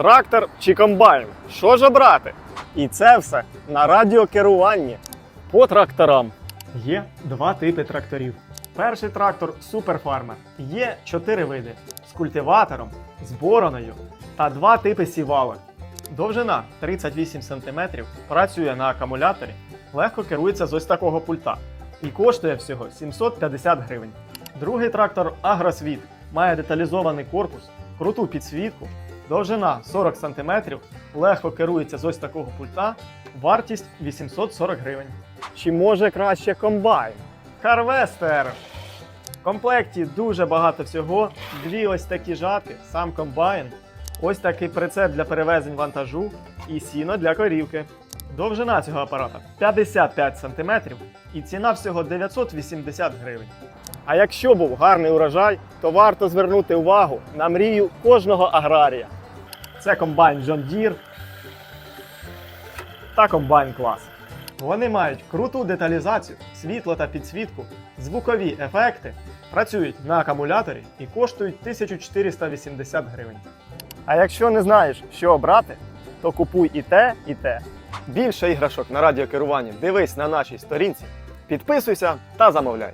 Трактор чи комбайн? Що ж обрати? І це все на радіокеруванні. По тракторам. Є два типи тракторів. Перший трактор суперфармер. Є чотири види: з культиватором, з бороною та два типи сівалок. Довжина 38 см, працює на акумуляторі, легко керується з ось такого пульта і коштує всього 750 гривень. Другий трактор Агросвіт має деталізований корпус, круту підсвітку, довжина 40 см, легко керується з ось такого пульта, вартість 840 гривень. Чи може краще комбайн? Харвестер! В комплекті дуже багато всього. Дві ось такі жатки, сам комбайн, ось такий прицеп для перевезень вантажу і сіно для корівки. Довжина цього апарата 55 см і ціна всього 980 гривень. А якщо був гарний урожай, то варто звернути увагу на мрію кожного аграрія. Це комбайн John Deere та комбайн клас. Вони мають круту деталізацію, світло та підсвітку, звукові ефекти, працюють на акумуляторі і коштують 1480 гривень. А якщо не знаєш, що обрати, то купуй і те, і те. Більше іграшок на радіокеруванні дивись на нашій сторінці, підписуйся та замовляй.